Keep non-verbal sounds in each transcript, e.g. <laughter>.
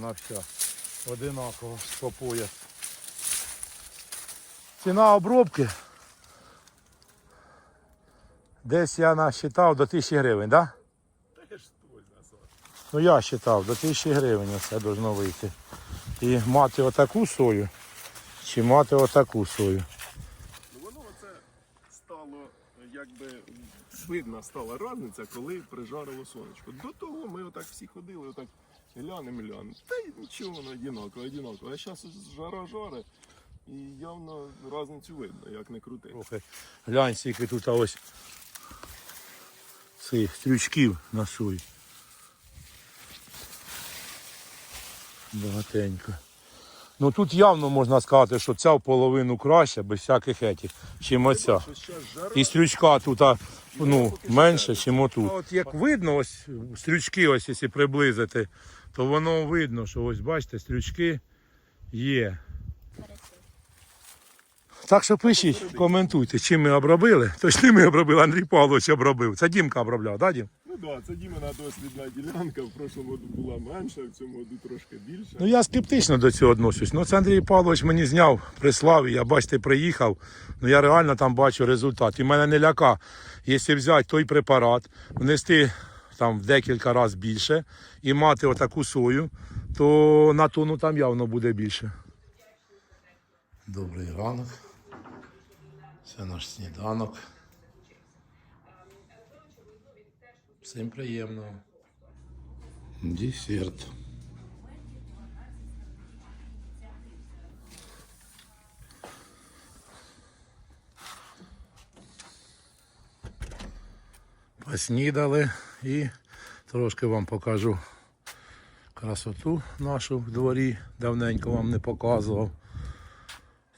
вона вся одинакова по пояс. Ціна обробки. Десь я насчитав до 1000 гривень, так? Да? Ну я вважав, до 1000 гривень це должно вийти. І мати отаку сою, чи мати отаку сою. Ну, Воно оце стало, якби видна стала разниця, коли прижарило сонечко. До того ми отак всі ходили, отак глянемо, глянемо. Та й нічого воно одинаково, одинаково. А зараз жара жаре і явно різницю видно, як не крути. Трохи глянь, скільки тут ось цих стрючків на сої. Багатенько. Ну тут явно можна сказати, що ця в половину краща, без всяких етих, чим оця. Жара, І стрючка тут ну, менше, ніж отут. От як видно, ось стрючки, ось якщо приблизити, то воно видно, що ось бачите, стрючки є. Так що пишіть, коментуйте, чим ми обробили. Точно ми обробили, Андрій Павлович обробив. Це Дімка обробляв, так, Дім? ну да, це Дімена дослідна ділянка. В прошлому году була менша, в цьому году трошки більше. Ну я скептично до цього відношусь. Ну це Андрій Павлович мені зняв, прислав, і я бачите, приїхав. Ну я реально там бачу результат. І мене не ляка, якщо взяти той препарат, внести там в декілька разів більше і мати отаку сою, то на тону там явно буде більше. Добрий ранок. Це наш сніданок. Всім приємного. Десерт. Поснідали і трошки вам покажу красоту нашу в дворі. Давненько вам не показував.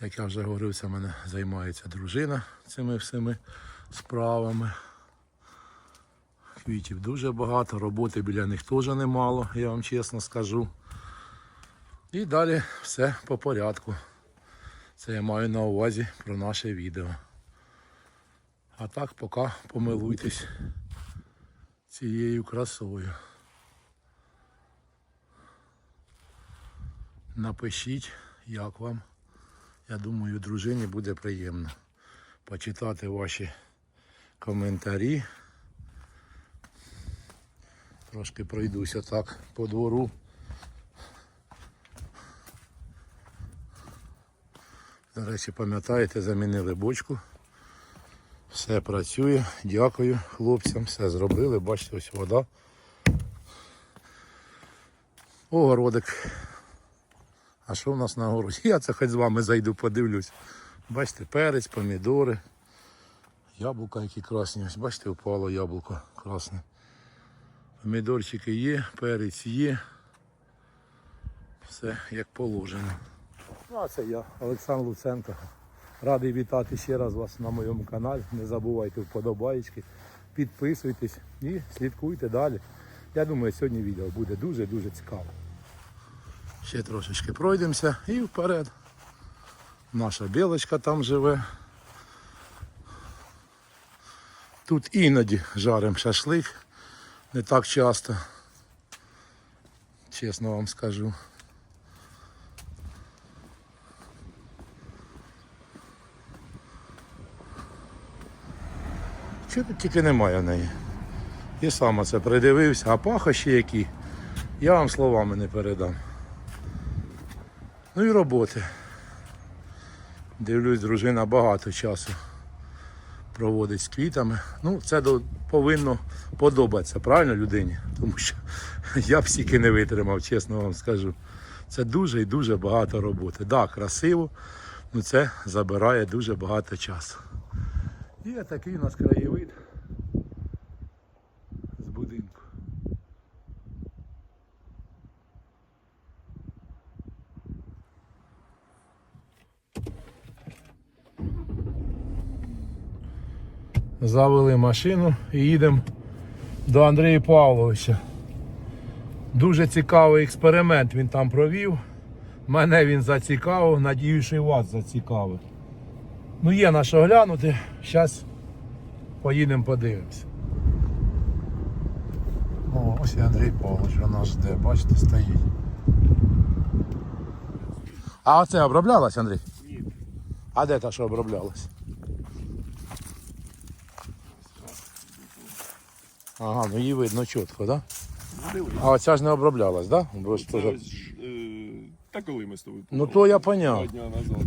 Як я вже говорив, це мене займається дружина цими всіми справами. Квітів дуже багато, роботи біля них теж немало, я вам чесно скажу. І далі все по порядку. Це я маю на увазі про наше відео. А так поки помилуйтесь цією красою. Напишіть, як вам. Я думаю, дружині буде приємно почитати ваші коментарі. Трошки пройдуся так по двору. До речі, пам'ятаєте, замінили бочку. Все працює. Дякую хлопцям, все зробили. Бачите, ось вода. Огородик. А що в нас на городі? <laughs> Я це хоч з вами зайду, подивлюсь. Бачите, перець, помідори, яблука які красні. Ось бачите, впало яблуко красне. Помідорчики є, перець є. Все як положено. Ну, а це я, Олександр Луценко. Радий вітати ще раз вас на моєму каналі. Не забувайте вподобайки, підписуйтесь і слідкуйте далі. Я думаю, сьогодні відео буде дуже-дуже цікаво. Ще трошечки пройдемося і вперед. Наша білочка там живе. Тут іноді жаримо шашлик, не так часто. Чесно вам скажу. Чого тут тільки немає в неї? І сам це придивився, а пахощі які, я вам словами не передам. Ну і роботи. Дивлюсь, дружина багато часу проводить з квітами. Ну, це повинно подобатися, правильно людині? Тому що <laughs> я б стільки не витримав, чесно вам скажу. Це дуже і дуже багато роботи. Так, да, красиво, але це забирає дуже багато часу. І такий у нас краєвид з будинку. Завели машину і їдемо до Андрія Павловича. Дуже цікавий експеримент він там провів. Мене він зацікавив, надію, що і вас зацікавив. Ну є на що глянути. Зараз поїдемо подивимося. О, ось і Андрій Павлович у нас жде, бачите, стоїть. А оце оброблялось, Андрій? Ні. А де та, що оброблялось? Ага, ну її видно чітко, да? Ну. А оця ж не оброблялась, да? Бо ж Це е, та коли ми з тобою Ну то я поняв. Два дня назад.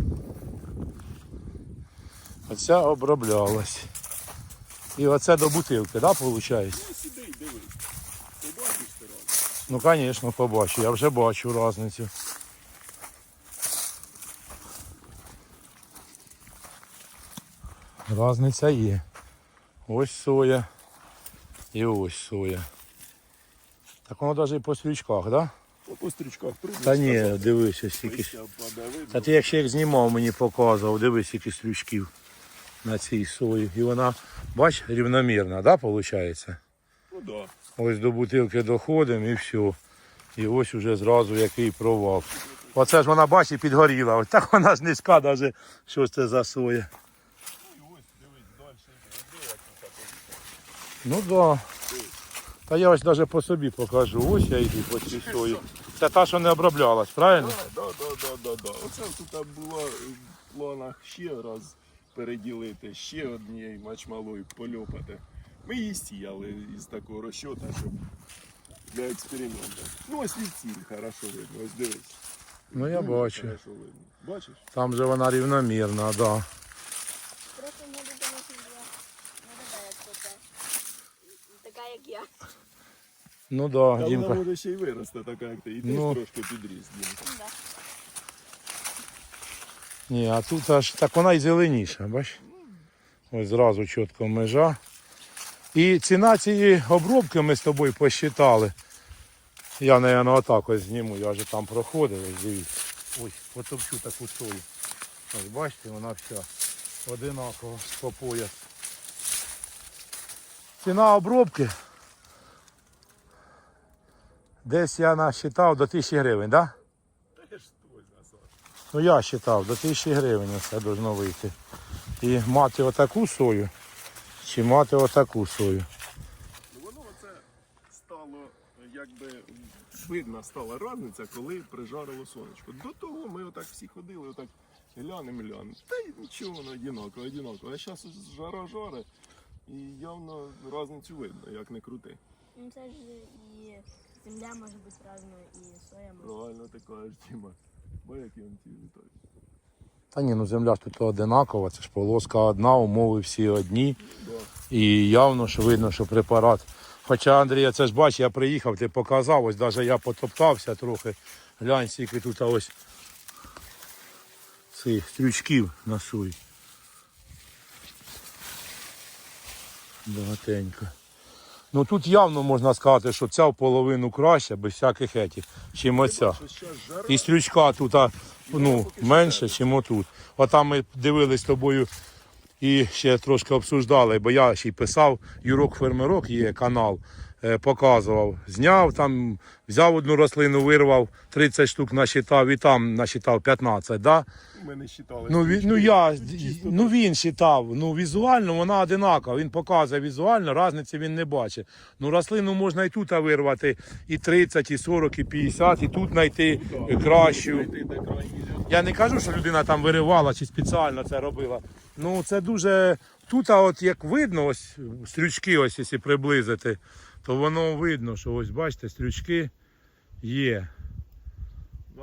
Оця оброблялась. І оце до бутилки, да, виходить? Ну, сиди й дивись. Ти бачиш ти раз? Ну, звісно, побачу. Я вже бачу різницю. Різниця є. Ось соя і ось соя. Так воно навіть і по свічках, так? Да? По стрічках трудно Та ні, сказати. дивися, скільки. Та ти як ще як знімав, мені показував, дивись, скільки стрючків на цій сої. І вона, бач, рівномірна, да, виходить? Ну да. Ось до бутилки доходимо і все. І ось уже зразу який провал. Оце ж вона, бачить, підгоріла. Ось так вона ж низька, навіть що це за соя. Ну так так. Да. Та я ось навіть по собі покажу. Ось я йду по цій сої. Це та, що не оброблялась, правильно? Да, да, да, да, да. Оце тут було в планах ще раз переділити, ще однією мачмалою польопати. Ми її сіяли із такого розчота, щоб для експерименту. Ну ось від ціль хорошо видно, ось дивись. Ну я бачу. Хорошо видно. Бачиш? Там же вона рівномірна, так. Да. Просто не була не така, як це. Така, як я. Ну так, да, Дімка. вона може ще й виросте така, як ти. І ти Ну. ж трошки підріс, Дімка. Ну, да. Ні, а тут аж так вона і зеленіша, бач? Ось зразу чітко межа. І ціна цієї обробки ми з тобою посчитали. Я, мабуть, отак ось зніму, я вже там проходив, ось дивіться. Ось, потопчу таку сою. Ось бачите, вона вся одинакова по пояс. Ціна обробки. Десь я насчитав до 1000 гривень, так? Да? Та ж той назад. Ну я вважав, до 1000 гривень це должно вийти. І мати отаку сою, чи мати отаку сою. Ну, Воно оце стало, якби видно стала різниця, коли прижарило сонечко. До того ми отак всі ходили, отак глянемо, глянемо. Та й нічого воно одинаково, одинаково. А зараз жара жаре і явно різницю видно, як не крути. Ну це ж і земля може бути різною, і соя може. Правильно ти кажеш, Тіма. Бо як він ті літають. Та ні, ну земля ж тут одинакова, це ж полоска одна, умови всі одні. І явно що видно, що препарат. Хоча Андрій, це ж бач, я приїхав, ти показав, ось навіть я потоптався трохи. Глянь, скільки тут ось цих стрючків на сої. Багатенько. Ну тут явно можна сказати, що ця в половину краща, без всяких етіх, чим оця. І стрючка тут а, ну, менше, ніж отут. Отам ми дивились з тобою і ще трошки обсуждали, бо я ще й писав, Юрок Фермерок є канал, е, показував, зняв там, взяв одну рослину, вирвав, 30 штук насчитав і там насчитав 15, да? Ми не вважали. Ну, він, ну я, ну він считав, ну візуально вона одинакова, він показує візуально, різниці він не бачить. Ну рослину можна і тут вирвати, і 30, і 40, і 50, і тут знайти кращу. Крайній ряд. Я не кажу, що людина там виривала чи спеціально це робила. Ну це дуже. Тут, а от як видно, ось стрючки, ось якщо приблизити, то воно видно, що ось бачите, стрючки є.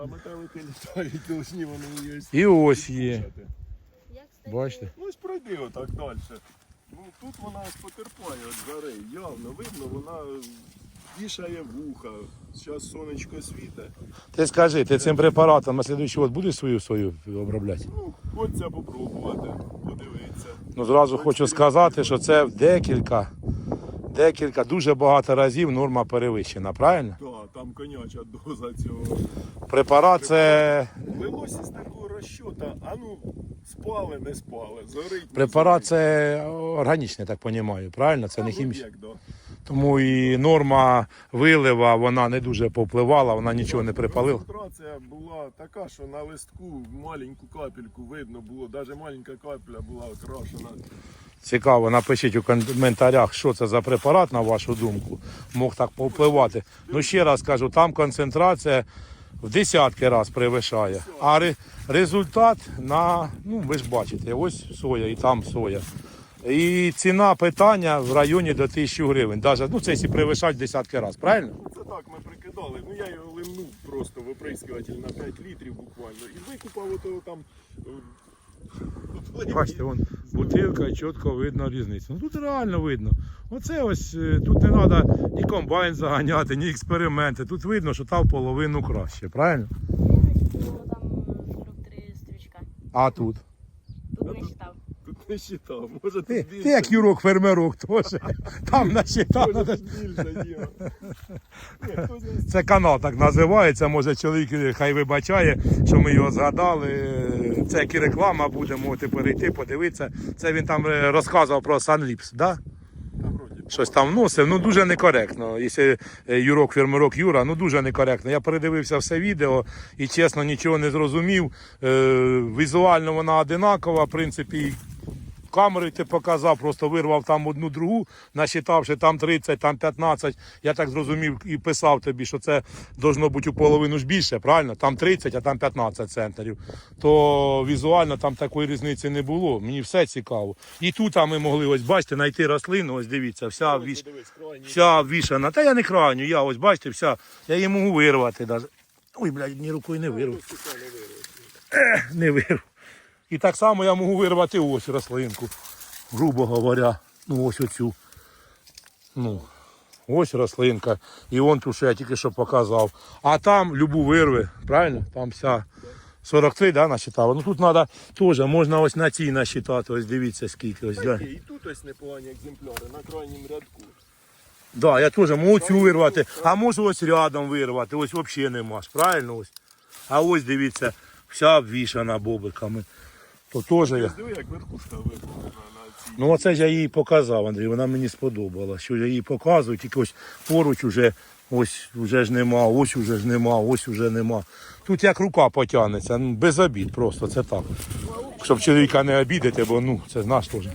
А метелики літають, должні вони її ось І ось є. Бачите? Ну ось пройди отак далі. Ну тут вона потерпає від жари. Явно видно, вона вішає вуха. Зараз сонечко світе. Ти скажи, ти цим препаратом на слідуючий год будеш свою сою обробляти? Ну, хочеться попробувати, подивитися. Ну зразу хочу сказати, що це в декілька, декілька, дуже багато разів норма перевищена, правильно? Так, там коняча доза цього. Препарат це Лилось із такого розчота, а ну спали, не спали, зорить. не препарат зорить. це органічний, так розумію, правильно? Це не Ну, хімічний. як, да. Тому і норма вилива вона не дуже попливала, вона нічого не припалила. Концентрація була така, що на листку маленьку капельку видно було, навіть маленька капля була окрашена. Цікаво, напишіть у коментарях, що це за препарат, на вашу думку, мог так повпливати. Ну ще раз кажу, там концентрація в десятки раз перевищає. А ре- результат на, ну ви ж бачите, ось соя і там соя. І ціна питання в районі до 1000 гривень. Даже, ну це якщо перевищати в десятки раз, правильно? Це так ми прикидали. Ну я його лимнув просто в оприскуватель на 5 літрів буквально. І викупав ото там. е, Бачите, вон бутилка і чітко видно різницю. Ну тут реально видно. Оце ось е, тут не треба ні комбайн заганяти, ні експерименти. Тут видно, що там половину краще, правильно? Там стрічка. А тут. Тут не читав. Тут не считав. Може Ти, ти як юрок фермерок теж. <laughs> Там насчитав. Може більше Це канал так називається. Може чоловік е, хай вибачає, що ми його згадали. Це як і реклама буде, можете перейти, подивитися. Це він там е, розказував про Санліпс, да? щось там вносив. Ну дуже некоректно. Якщо е, Юрок фермерок Юра, ну дуже некоректно. Я передивився все відео і чесно нічого не зрозумів. Е, візуально вона одинакова, в принципі. Камери ти показав, просто вирвав там одну другу, насчитавши там 30, там 15. Я так зрозумів і писав тобі, що це должно бути у половину ж більше, правильно? Там 30, а там 15 центрів. То візуально там такої різниці не було. Мені все цікаво. І тут ми могли ось бачите, знайти рослину. Ось дивіться, вся віш... вся вішана. Та я не краню, я ось бачите, вся. Я її можу вирвати. Даже. Ой, блядь, ні рукою не вирву. Не вирву. І так само я можу вирвати ось рослинку, грубо говоря. Ну ось оцю. Ну, ось рослинка. І вон ту, що я тільки що показав. А там любу вирви, правильно? Там вся 43, да, насчитала. Ну тут треба теж, можна ось на цій насчитати. Ось дивіться скільки. Ось, да. І тут ось непогані екземпляри на крайнім рядку. Да, я теж можу цю вирвати, а можу ось рядом вирвати, ось взагалі нема правильно ось. А ось дивіться, вся обвішана бобиками. То теж я. Диви, як верхушка виповнена на цій. Ну оце ж я їй показав, Андрій, вона мені сподобала. Що я їй показую, тільки ось поруч уже ось вже ж нема, ось уже ж нема, ось уже нема. Тут як рука потягнеться, ну, без обід просто, це так. Щоб чоловіка не обідати, бо ну, це наш теж.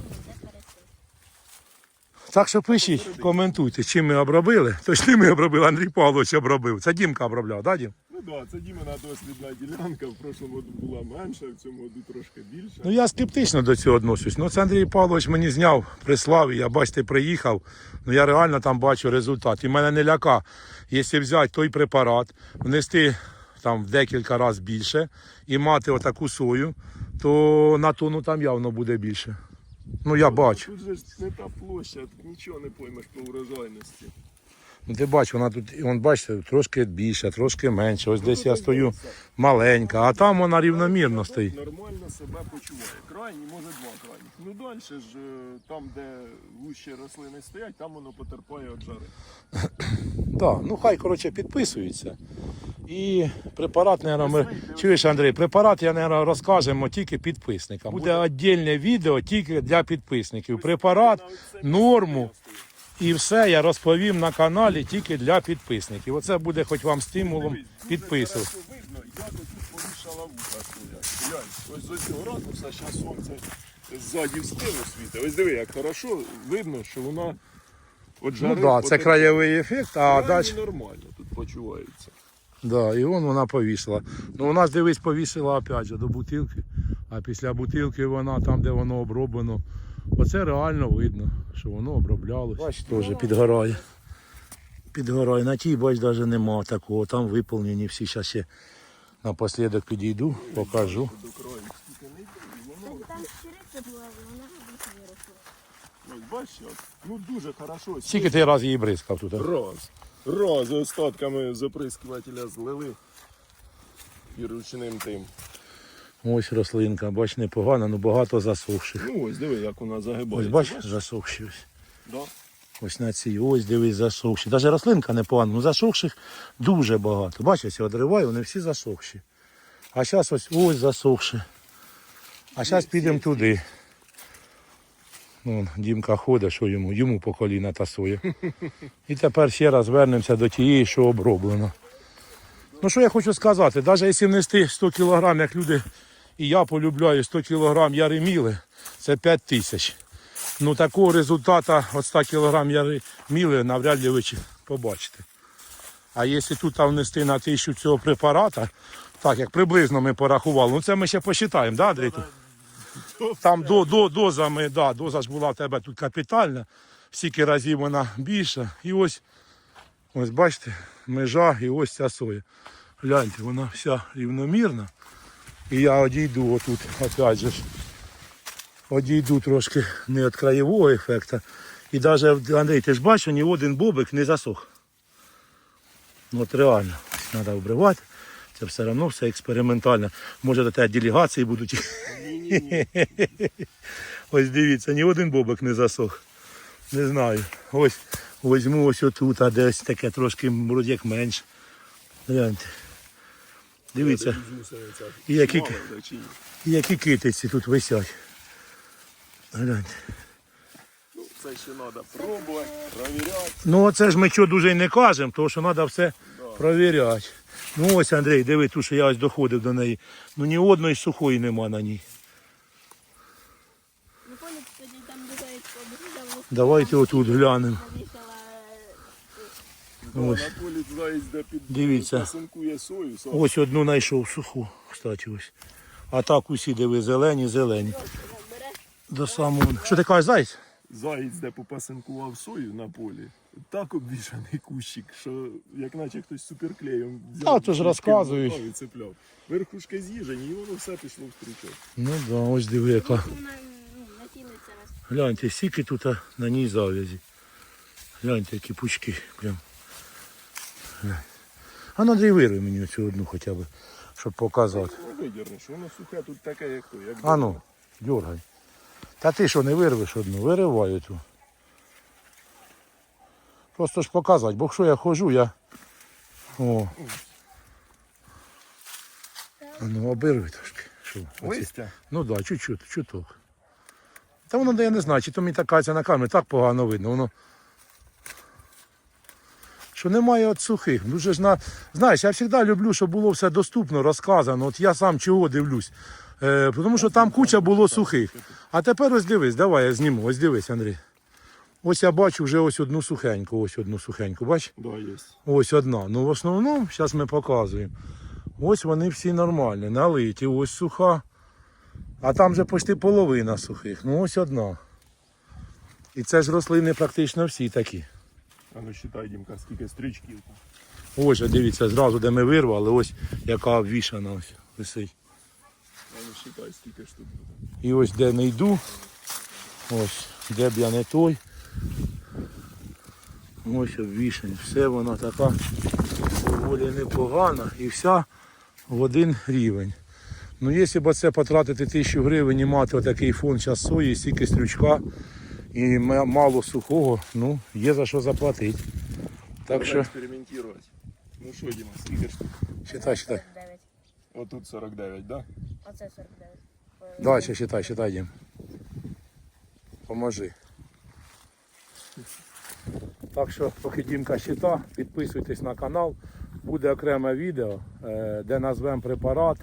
Так що пишіть, коментуйте, чим ми обробили. Точно ми обробили, Андрій Павлович обробив. Це Дімка обробляв, так, Дім? Ну да, це Дімена дослідна ділянка. В прошлому году була менша, в цьому году трошки більше. Ну я скептично до цього відношусь. Ну це Андрій Павлович мені зняв, прислав, і я бачите, приїхав. Ну я реально там бачу результат. І мене не ляка, якщо взяти той препарат, внести там в декілька разів більше і мати отаку сою, то на тону там явно буде більше. Ну я бачу. Тут же ж не та площа, нічого не поймеш по урожайності. Ну, ти бачиш, вона тут, вон, бачите, трошки більше, трошки менше. Ось десь я стою маленька, а там вона рівномірно стоїть. Нормально себе почуває. Крайні, може два крайніх. Ну далі ж е, там, де вущі рослини стоять, там воно потерпає від жари. <coughs> Так, ну хай коротше підписуються. І препарат, наверное, ми... Чуєш, Андрій, препарат я, наверное, розкажемо тільки підписникам. Буде віддільне відео тільки для підписників. Препарат, норму. І все я розповім на каналі тільки для підписників. Оце буде хоч вам стимулом підписувати. видно, як тут повішала вуха стоять. Ось з цього ракурса, зараз сонце ззаді в спину світить. Ось диви, як хорошо видно, що вона от Ну жари так, да, це краєвий ефект, а далі. нормально тут почувається. Да, і вон вона повісила. Ну у нас дивись, повісила опять же до бутилки. А після бутилки вона там, де воно оброблено. Оце реально видно, що воно оброблялось. Бач, теж підгорає. Підгорає. На тій, бач, навіть нема такого. Там виповнені всі. Зараз ще напослідок підійду, покажу. Бачиш, ну дуже хорошо. Скільки ти раз її бризкав тут? а? Раз. Раз остатками з оприскувателя злили і ручним тим. Ось рослинка, бач, непогана, але багато засохших. Ну ось диви, як вона загибається. Ось бач, засохші ось. Да? Ось на цій, ось дивись, засохші. Навіть рослинка непогана, ну засохших дуже багато. Бачиш, я одриваю, вони всі засохші. А зараз ось ось засохші. А зараз підемо туди. Ну, Дімка ходить, що йому? Йому по коліна тасує. І тепер ще раз вернемося до тієї, що оброблено. Ну що я хочу сказати, навіть якщо внести 100 кг, як люди, і я полюбляю 100 кг яреміли, це 5 тисяч. Ну такого результату від 100 кг яреміли навряд ли ви побачите. А якщо тут внести на тисячу цього препарата, так як приблизно ми порахували, ну це ми ще посчитаємо, да, Андрій? тут? Там до, до, доза, ми, да, доза ж була в тебе тут капітальна, стільки разів вона більша. І ось, ось бачите, межа і ось ця соя. Гляньте, вона вся рівномірна. І я одійду отут, опять же, одійду трошки не від краєвого ефекту. І навіть, Андрій, ти ж бачиш, ні один бобик не засох. Ну, От реально, треба обривати. Це все одно все експериментально. Може до тебе делегації будуть. Ось дивіться, ні один бобик не засох. Не знаю. Ось візьму ось отут, а десь таке трошки вроді як менше. Гляньте. Дивіться, і які, і які китиці тут висять. Гляньте. Ну, це ще треба пробувати, перевіряти. Ну оце ж ми чого дуже й не кажемо, тому що треба все провіряти. Ну ось Андрій, диви, ту, що я ось доходив до неї. Ну ні одної сухої нема на ній. Ну. Давайте отут глянемо. Ось. на полі заїзд, де під Дивіться. пасинкує сою. Сам. Ось одну знайшов суху, кстати, ось. А так усі диви, зелені, зелені. До самого. Що ти кажеш, зайць? Заєць, де попасинкував сою на полі, так обвішаний кущик, що як наче хтось суперклеєм взяв. А, то ж розказують. кинув, І цепляв. Верхушки з'їжені, і воно все пішло в стрічок. Ну да, ось диви яка. Вона ну, раз. Гляньте, скільки тут а, на ній зав'язі. Гляньте, які пучки. Прям. А ну Андрій вирви мені цю одну хоча б, щоб показати. Ну, видірнеш, воно сухе тут таке, як то. Як А ну, дергай. Та ти що, не вирвеш одну? Вириваю ту. Просто ж показати, бо якщо я ходжу, я. О. А ну, обирви трошки. Що. Листя? Ну так, да, чуть-чуть, чуток. Та воно, я не знаю, чи то мені така ця на камері, так погано видно. Воно. Що немає от сухих. Дуже ж на... Знаєш, я завжди люблю, щоб було все доступно, розказано. От я сам чого дивлюсь. Е, тому що там куча було сухих. А тепер ось дивись, давай я зніму. Ось дивись, Андрій. Ось я бачу вже ось одну сухеньку, ось одну сухеньку. Бач? Да, є. Ось одна. Ну в основному, зараз ми показуємо. Ось вони всі нормальні, налиті, ось суха. А там вже почти половина сухих. Ну ось одна. І це ж рослини практично всі такі. А ну считай, Дімка, скільки стрічків. Ось, от дивіться, зразу, де ми вирвали, ось яка обвішана ось висить. А ну считай, скільки ж тут буде. І ось де не йду, ось де б я не той. Ось обвішані. Все вона така доволі непогана і вся в один рівень. Ну, якщо б це потратити тисячу гривень і мати отакий фон час сої, стільки стрючка і мало сухого, ну, є за що заплатити. Так що, експериментувати. Ну що, Діма, скільки ж тут? считай, считай. 49. Отут 49, да? Оце 49. Дальше считай, считай, Дім. Поможи. Так що, поки Дімка щита, підписуйтесь на канал. Буде окреме відео, е, де назвемо препарат,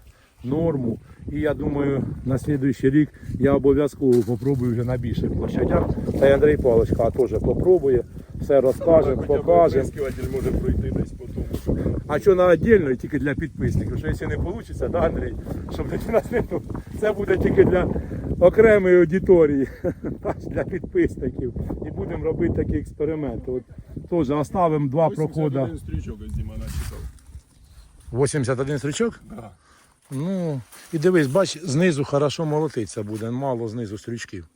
норму. І я думаю, на наступний рік я обов'язково попробую вже на більших площадях. Та й Андрій Павловичка теж попробує, все розкажемо, покажемо. може пройти десь по тому. А що на віддільно тільки для підписників, що якщо не вийде, да, Андрій, щоб нас не було. це буде тільки для окремої аудиторії, <laughs> для підписників. І будемо робити такі експерименти. От теж оставимо два проходи. 81 стрічок Діма начитав. 81 стрічок? Да. Ну, і дивись, бач, знизу хорошо молотиться буде, мало знизу стрічків.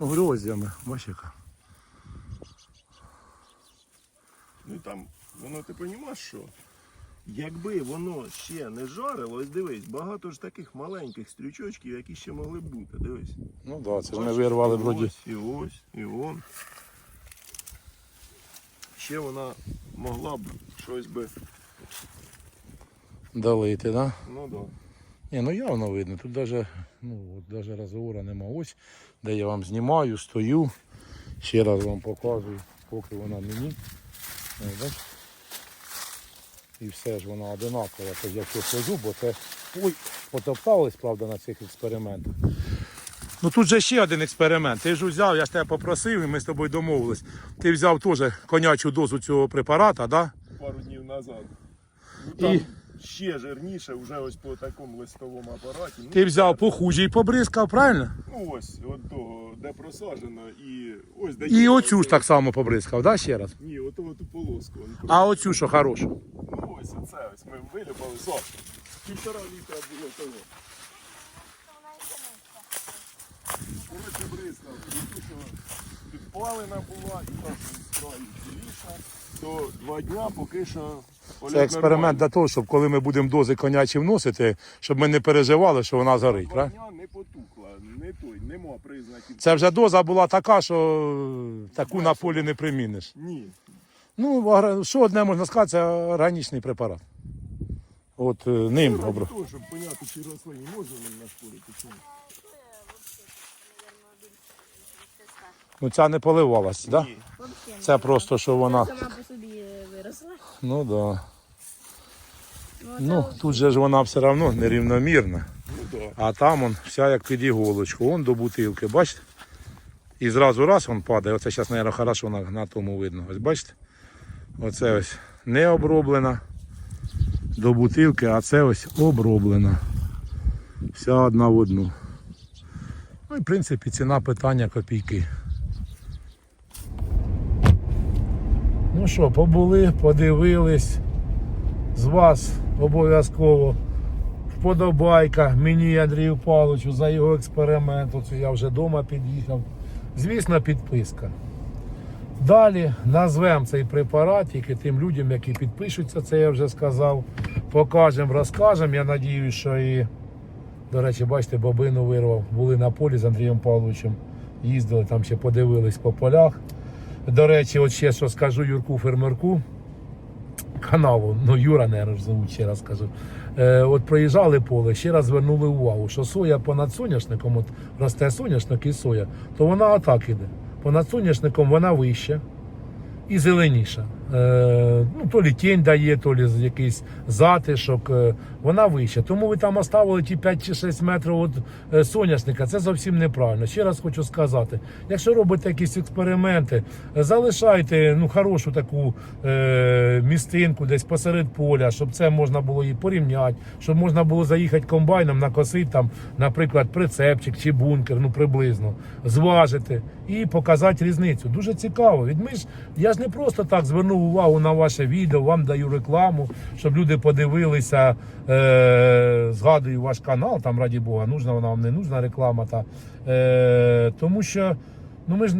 Ну, гроздями, бач яка. Ну і там, воно ти розумієш, що? Якби воно ще не жарило, ось дивись, багато ж таких маленьких стрічочків, які ще могли б бути. Дивись. Ну так, да, це ж ми вирвали вроді. Ось, і ось, і он. Ще вона могла б щось би. Долити, так? Да? Ну да. Ні, ну явно видно. Тут даже, ну, от даже розговору нема. Ось, де я вам знімаю, стою. Ще раз вам показую, поки вона мені. Ось. І все ж вона одинакова. Тож якщо хожу, бо це. Ой, потоптались, правда, на цих експериментах. Ну тут же ще один експеримент. Ти ж взяв, я ж тебе попросив, і ми з тобою домовились. Ти взяв теж конячу дозу цього препарата, да? пару днів назад. Ну, там І- ще жирніше, вже ось по такому листовому апараті. Ну, Ти взяв похуже і побризкав, правильно? Ну ось, от того, де просаджено, і ось де І є оцю ж так само побризкав, да, ще раз? Ні, от ту полоску. он А оцю що хорошу? Ну ось оце ось ми вилюбали. Со, півтора літра було того. Коротше бризкав, і що підпалена була, і та, що справді ціліша, то два дня поки що Це експеримент для того, щоб коли ми будемо дози конячі вносити, щоб ми не переживали, що вона згорить. Два правильно? не потухла, не той, нема признаків. Це вже доза була така, що таку на полі не приміниш. Ні. Ну, що одне можна сказати, це органічний препарат. От е, ним Ради обро. того, щоб поняти, чи рослині можна ним нашкодити, чи ні. Ну ця не поливалась, да? Це просто, що вона. Сама по собі виросла. Ну да. Ну, Ну, тут же ж вона все одно нерівномірна. Ну так. А там он вся як під іголочку. Вон до бутилки, бачите? І зразу раз він падає. Оце зараз, мабуть, хорошо на, на тому видно. Ось бачите? Оце ось не оброблена до бутилки, а це ось оброблена. Вся одна в одну. Ну і в принципі ціна питання копійки. Ну що, побули, подивились. З вас обов'язково вподобайка мені Андрію Павловичу за його експеримент. Оце я вже вдома під'їхав. Звісно, підписка. Далі назвемо цей препарат тільки тим людям, які підпишуться, це я вже сказав. Покажемо, розкажемо. Я надіюсь, що і, до речі, бачите, бобину вирвав. Були на полі з Андрієм Павловичем. Їздили там ще подивились по полях. До речі, от ще що скажу Юрку Фермерку каналу, ну Юра, наверное, ж ще раз кажу. Е, от проїжджали поле, ще раз звернули увагу, що соя понад соняшником, от росте соняшник і соя, то вона отак іде. Понад соняшником вона вища і зеленіша. Е, ну, то лі тінь дає, то лі якийсь затишок, е, вона вища. Тому ви там оставили ті 5 чи 6 метрів від е, соняшника. Це зовсім неправильно. Ще раз хочу сказати: якщо робите якісь експерименти, залишайте ну, хорошу таку е, містинку десь посеред поля, щоб це можна було і порівняти, щоб можна було заїхати комбайном, накосити там, наприклад, прицепчик чи бункер, ну приблизно, зважити і показати різницю. Дуже цікаво. Від я ж не просто так звернув увагу на ваше відео, вам даю рекламу, щоб люди подивилися. Е, згадую ваш канал, там раді Бога, нужна вона вам не нужна реклама. Та, е, тому що ну ми ж.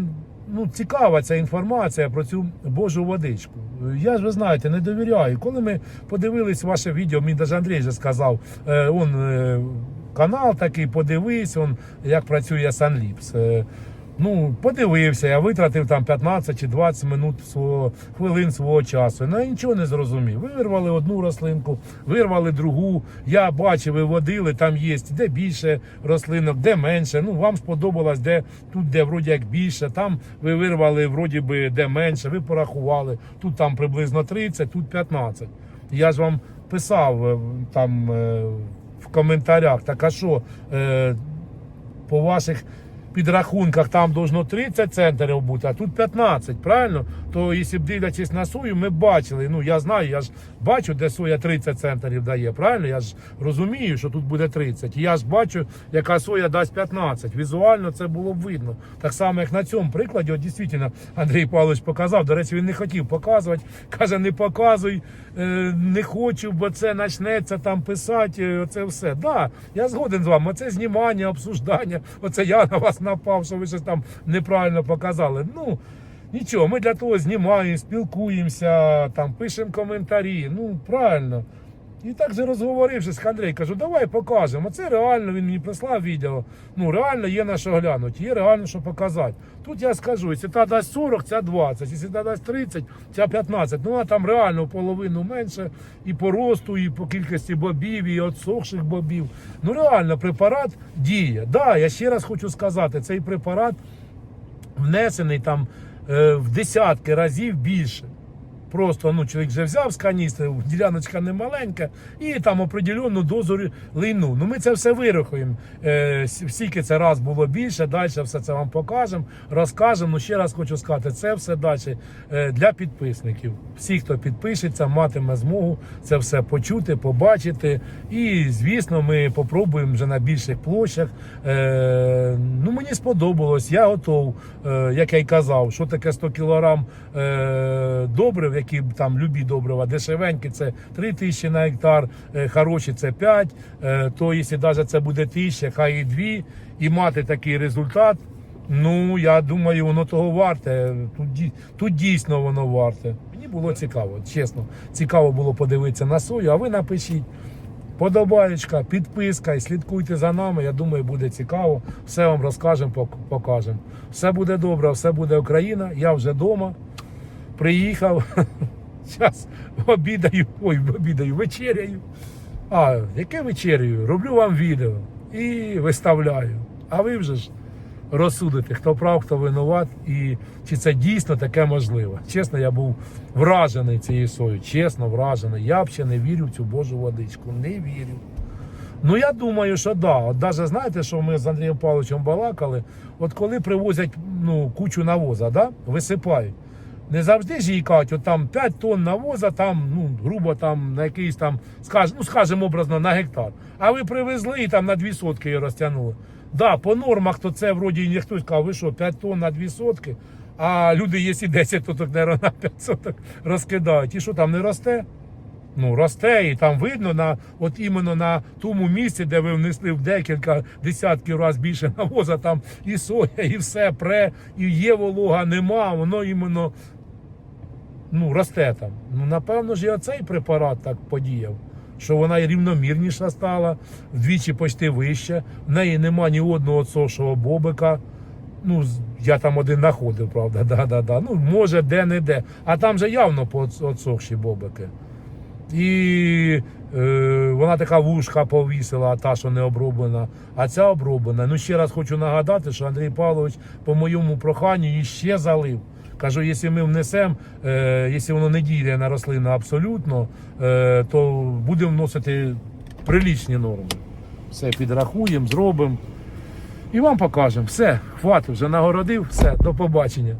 Ну, цікава ця інформація про цю Божу водичку. Я ж ви знаєте, не довіряю. Коли ми подивились ваше відео, мені навіть Андрій вже сказав, е, он е, канал такий, подивись, он, як працює Санліпс. Е, Ну, подивився, я витратив там 15 чи 20 минут свого, хвилин свого часу. Ну, я нічого не зрозумів. Ви вирвали одну рослинку, вирвали другу. Я бачив, ви водили, там є де більше рослинок, де менше. Ну, вам сподобалось, де тут, де вроді як більше. Там ви вирвали, вроді би, де менше, ви порахували. Тут там приблизно 30, тут 15. Я ж вам писав е, там е, в коментарях, так а що е, по ваших підрахунках там должно 30 центрів бути, а тут 15, правильно? То якщо б дивлячись на сою, ми бачили. Ну я знаю, я ж бачу, де соя 30 центрів дає. Правильно? Я ж розумію, що тут буде 30. І я ж бачу, яка соя дасть 15. Візуально це було б видно. Так само, як на цьому прикладі, от дійсно Андрій Павлович показав. До речі, він не хотів показувати. Каже, не показуй, е, не хочу, бо це почнеться там писати. е, Оце все. Да, я згоден з вами. Оце знімання, обсуждання. Оце я на вас напав, що ви щось там неправильно показали. Ну. Нічого, ми для того знімаємо, спілкуємося, там пишемо коментарі. Ну, правильно. І так же розговорившись Андрій, кажу, давай покажемо. Це реально він мені прислав відео. Ну, реально є на що глянути, є реально що показати. Тут я скажу, якщо та дасть 40, ця 20, якщо та дасть 30, ця 15. Ну а там реально половину менше і по росту, і по кількості бобів, і отсохших бобів. Ну реально препарат діє. Да, я ще раз хочу сказати, цей препарат внесений там е, в десятки разів більше. Просто ну, чоловік вже взяв з каністри, діляночка не маленька, і там определенну дозу лейну. Ну ми це все вирахуємо. Е, скільки це раз було більше, далі все це вам покажемо, розкажемо. Ну ще раз хочу сказати, це все далі е, для підписників. Всі, хто підпишеться, матиме змогу це все почути, побачити. І, звісно, ми попробуємо вже на більших площах. Е, ну, мені сподобалось, я готов, е, як я й казав, що таке 100 кілограм е, добрив, які там любі добрива, дешевенькі, це 3 тисячі на гектар, е, хороші це 5, е, то якщо навіть це буде тисяча, хай і 2, і мати такий результат, ну я думаю, воно того варте. Тут, тут дійсно воно варте. Мені було цікаво, чесно. Цікаво було подивитися на сою, а ви напишіть. Подобаєчка, підписка і слідкуйте за нами. Я думаю, буде цікаво. Все вам розкажемо, покажемо. Все буде добре, все буде Україна. Я вже вдома. Приїхав. <laughs> Зараз обідаю. Ой, обідаю, вечеряю. А, яке вечеряю? Роблю вам відео і виставляю. А ви вже ж розсудите, хто прав, хто винуват, і чи це дійсно таке можливо. Чесно, я був вражений цією сою. Чесно, вражений. Я ще не вірю в цю Божу водичку. Не вірю. Ну я думаю, що да. От даже знаєте, що ми з Андрієм Павловичем балакали, от коли привозять ну, кучу навоза, да, висипають. Не завжди ж їй кажуть, от там 5 тонн навоза, там, ну, грубо там на якийсь там, скаж, ну, скажімо образно, на гектар. А ви привезли і там на 2 сотки її розтягнули. Да, по нормах то це вроді ніхто сказав, ви що, 5 тонн на 2 сотки, а люди, якщо 10 соток, наверное, на 5 соток розкидають. І що там не росте? Ну, росте, і там видно на от іменно на тому місці, де ви внесли в декілька десятків разів більше <laughs> навоза, там і соя, і все пре, і є волога, нема, воно іменно ну, росте там. Ну, напевно ж, і оцей препарат так подіяв, що вона і рівномірніша стала, вдвічі почти вища. В неї нема ні одного отсошого бобика. Ну, я там один знаходив, правда, да, да, да. Ну, може, де-не-де. А там же явно отсохші бобики. І е, вона така вушка повісила, та, що не оброблена, а ця оброблена. Ну, ще раз хочу нагадати, що Андрій Павлович по моєму проханню її ще залив. Кажу, якщо ми внесемо, е, якщо воно не діє на рослину абсолютно, е, то будемо вносити прилічні норми. Все підрахуємо, зробимо. І вам покажемо. Все, хватить, вже нагородив, все, до побачення.